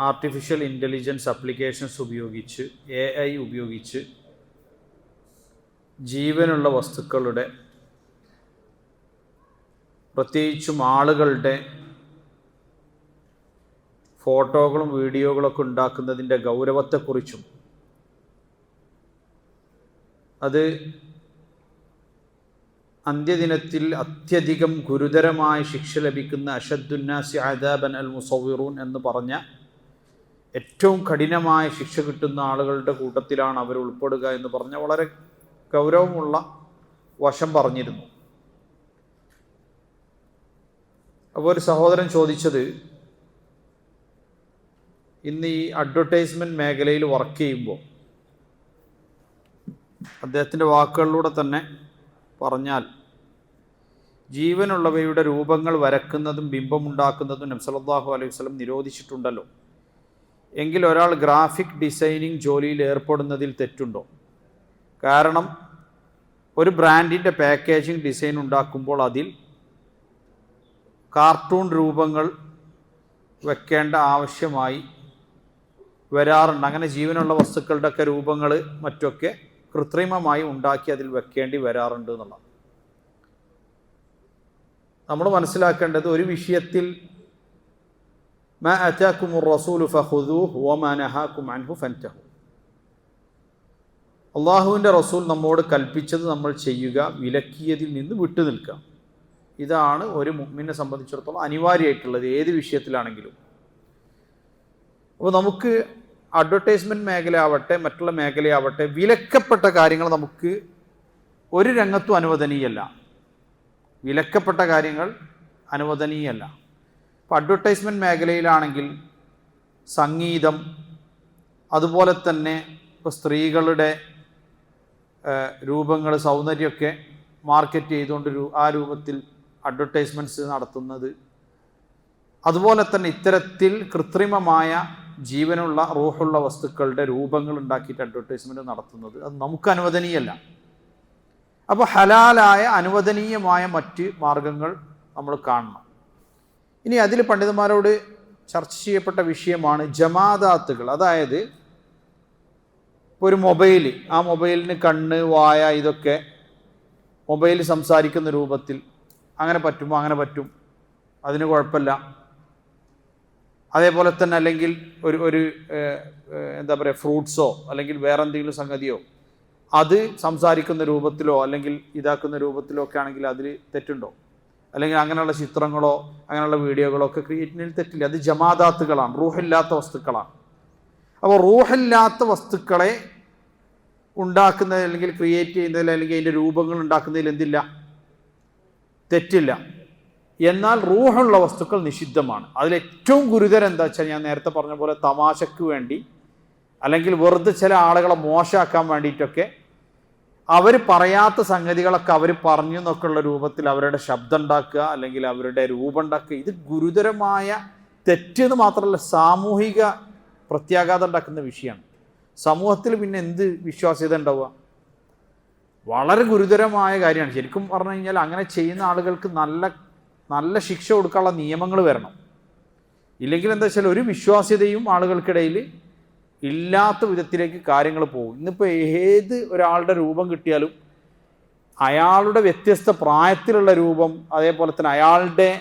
Artificial intelligence applications ഉപയോഗിച്ച് A I ഉപയോഗിച്ച് ജീവനുള്ള വസ്തുക്കളുടെ പ്രത്യേകിച്ചും ആളുകളുടെ ഫോട്ടോകളും വീഡിയോകളൊക്കെ ഉണ്ടാക്കുന്നതിന്റെ ഗൗരവത്തെക്കുറിച്ചും അത് അന്ത്യദിനത്തിൽ അത്യധികം ഗുരുതരമായ ശിക്ഷ ലഭിക്കുന്ന അഷദ്ദുന്നാസി അദാബൻ അൽ മുസൌറൂൻ എന്ന് പറഞ്ഞ ഏറ്റവും കഠിനമായ ശിക്ഷ കിട്ടുന്ന ആളുകളുടെ കൂട്ടത്തിലാണ് അവർ ഉൾപ്പെടുക എന്ന് പറഞ്ഞ വളരെ ഗൗരവമുള്ള വശം പറഞ്ഞിരുന്നു. അപ്പോൾ ഒരു സഹോദരൻ ചോദിച്ചത് ഇന്ന് ഈ അഡ്വർടൈസ്മെന്റ് മേഖലയിൽ വർക്ക് ചെയ്യുമ്പോൾ അദ്ദേഹത്തിന്റെ വാക്കുകളിലൂടെ തന്നെ പറഞ്ഞാൽ ജീവനുള്ളവയുടെ രൂപങ്ങൾ വരക്കുന്നതും ബിംബമുണ്ടാക്കുന്നതും നബ്സലല്ലാഹു അലൈഹി വസ്ലം നിരോധിച്ചിട്ടുണ്ടല്ലോ. എങ്കിൽ ഒരാൾ ഗ്രാഫിക് ഡിസൈനിങ് ജോലിയിൽ ഏർപ്പെടുന്നതിൽ തെറ്റുണ്ടോ? കാരണം ഒരു ബ്രാൻഡിന്റെ പാക്കേജിംഗ് ഡിസൈൻ ഉണ്ടാക്കുമ്പോൾ അതിൽ കാർട്ടൂൺ രൂപങ്ങൾ വെക്കേണ്ട ആവശ്യമായി വരാറുണ്ട്. അങ്ങനെ ജീവനുള്ള വസ്തുക്കളുടെയൊക്കെ രൂപങ്ങൾ മറ്റൊക്കെ കൃത്രിമമായി ഉണ്ടാക്കി അതിൽ വെക്കേണ്ടി വരാറുണ്ട് എന്നുള്ളത് നമ്മൾ മനസ്സിലാക്കേണ്ടത് ഒരു വിഷയത്തിൽ മാ അറ്റാക്കും റസൂലു ഫഹുദു ഹുവമാ നഹാക്കും അൻഹു ഫന്റഹു അള്ളാഹുവിന്റെ റസൂൽ നമ്മോട് കൽപ്പിച്ചത് നമ്മൾ ചെയ്യുക വിലക്കിയതിൽ നിന്ന് വിട്ടു നിൽക്കുക. ഇതാണ് ഒരു മുമ്മിനെ സംബന്ധിച്ചിടത്തോളം അനിവാര്യമായിട്ടുള്ളത് ഏത് വിഷയത്തിലാണെങ്കിലും. അപ്പോൾ നമുക്ക് അഡ്വർടൈസ്മെന്റ് മേഖലയാവട്ടെ മറ്റുള്ള മേഖലയാവട്ടെ വിലക്കപ്പെട്ട കാര്യങ്ങൾ നമുക്ക് ഒരു രംഗത്തും അനുവദനീയല്ല. വിലക്കപ്പെട്ട കാര്യങ്ങൾ അനുവദനീയല്ല. ഇപ്പോൾ അഡ്വർടൈസ്മെന്റ് മേഖലയിലാണെങ്കിൽ സംഗീതം അതുപോലെ തന്നെ ഇപ്പോൾ സ്ത്രീകളുടെ രൂപങ്ങൾ സൗന്ദര്യമൊക്കെ മാർക്കറ്റ് ചെയ്തുകൊണ്ട് ആ രൂപത്തിൽ അഡ്വർടൈസ്മെന്റ്സ് നടത്തുന്നത്. അതുപോലെ തന്നെ ഇത്തരത്തിൽ കൃത്രിമമായ ജീവനുള്ള റൂഹുള്ള വസ്തുക്കളുടെ രൂപങ്ങൾ ഉണ്ടാക്കിയിട്ട് അഡ്വർടൈസ്മെന്റ് നടത്തുന്നത്. അത് നമുക്ക് അനുവദനീയല്ല. അപ്പോൾ ഹലാലായ അനുവദനീയമായ മറ്റ് മാർഗങ്ങൾ നമ്മൾ കാണണം. ഇനി അതിൽ പണ്ഡിതന്മാരോട് ചർച്ച ചെയ്യപ്പെട്ട വിഷയമാണ് ജമാദാത്തുകൾ. അതായത് ഒരു മൊബൈൽ ആ മൊബൈലിന് കണ്ണ് വായ ഇതൊക്കെ മൊബൈൽ സംസാരിക്കുന്ന രൂപത്തിൽ അങ്ങനെ പറ്റുമോ? അങ്ങനെ പറ്റും. അതിന് കുഴപ്പമില്ല. അതേപോലെ തന്നെ അല്ലെങ്കിൽ ഒരു ഒരു എന്താ പറയുക ഫ്രൂട്ട്സോ അല്ലെങ്കിൽ വേറെ എന്തെങ്കിലും സംഗതിയോ അത് സംസാരിക്കുന്ന രൂപത്തിലോ അല്ലെങ്കിൽ ഇതാക്കുന്ന രൂപത്തിലോ ഒക്കെ ആണെങ്കിൽ അതിൽ തെറ്റുണ്ടോ? അല്ലെങ്കിൽ അങ്ങനെയുള്ള ചിത്രങ്ങളോ അങ്ങനെയുള്ള വീഡിയോകളോ ഒക്കെ ക്രിയേറ്റിനിൽ തെറ്റില്ല. അത് ജമാദാത്തുകളാണ്. റൂഹില്ലാത്ത വസ്തുക്കളാണ്. അപ്പോൾ റൂഹില്ലാത്ത വസ്തുക്കളെ ഉണ്ടാക്കുന്നതിൽ അല്ലെങ്കിൽ ക്രിയേറ്റ് ചെയ്യുന്നതിൽ അല്ലെങ്കിൽ അതിന്റെ രൂപങ്ങൾ ഉണ്ടാക്കുന്നതിൽ എന്തില്ല? തെറ്റില്ല. എന്നാൽ റൂഹുള്ള വസ്തുക്കൾ നിഷിദ്ധമാണ്. അതിലേറ്റവും ഗുരുതരം എന്താ വെച്ചാൽ ഞാൻ നേരത്തെ പറഞ്ഞ പോലെ തമാശയ്ക്ക് വേണ്ടി അല്ലെങ്കിൽ വെറുതെ ചില ആളുകളെ മോശമാക്കാൻ വേണ്ടിയിട്ടൊക്കെ അവർ പറയാത്ത സംഗതികളൊക്കെ അവർ പറഞ്ഞു എന്നൊക്കെയുള്ള രൂപത്തിൽ അവരുടെ ശബ്ദം ഉണ്ടാക്കുക അല്ലെങ്കിൽ അവരുടെ രൂപം ഉണ്ടാക്കുക ഇത് ഗുരുതരമായ തെറ്റെന്ന് മാത്രമല്ല സാമൂഹിക പ്രത്യാഘാതം ഉണ്ടാക്കുന്ന വിഷയമാണ്. സമൂഹത്തിൽ പിന്നെ എന്ത് വിശ്വാസ്യത ഉണ്ടാവുക? വളരെ ഗുരുതരമായ കാര്യമാണ്. ശരിക്കും പറഞ്ഞു കഴിഞ്ഞാൽ അങ്ങനെ ചെയ്യുന്ന ആളുകൾക്ക് നല്ല നല്ല ശിക്ഷ കൊടുക്കാനുള്ള നിയമങ്ങൾ വരണം. ഇല്ലെങ്കിൽ എന്താ വെച്ചാൽ ഒരു വിശ്വാസ്യതയും ആളുകൾക്കിടയിൽ ഇല്ലാത്ത വിധത്തിലേക്ക് കാര്യങ്ങൾ പോകും. ഇന്നിപ്പോൾ ഏത് ഒരാളുടെ രൂപം കിട്ടിയാലും അയാളുടെ വ്യത്യസ്ത പ്രായത്തിലുള്ള രൂപം അതേപോലെ തന്നെ അയാളുടെ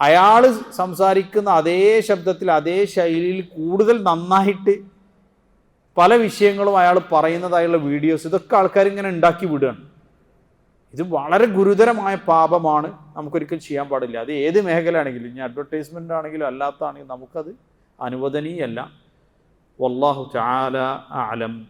അയാൾ സംസാരിക്കുന്ന അതേ ശബ്ദത്തിൽ അതേ ശൈലിയിൽ കൂടുതൽ നന്നായിട്ട് പല വിഷയങ്ങളും അയാൾ പറയുന്നതായുള്ള വീഡിയോസ് ഇതൊക്കെ ആൾക്കാർ ഇങ്ങനെ ഉണ്ടാക്കി വിടുകയാണ്. ഇത് വളരെ ഗുരുതരമായ പാപമാണ്. നമുക്കൊരിക്കലും ചെയ്യാൻ പാടില്ല. അത് ഏത് മേഖലയാണെങ്കിലും ഇനി അഡ്വർടൈസ്മെന്റ് ആണെങ്കിലും അല്ലാത്താണെങ്കിലും നമുക്കത് അനുവദനീയല്ല. والله تعالى أعلم.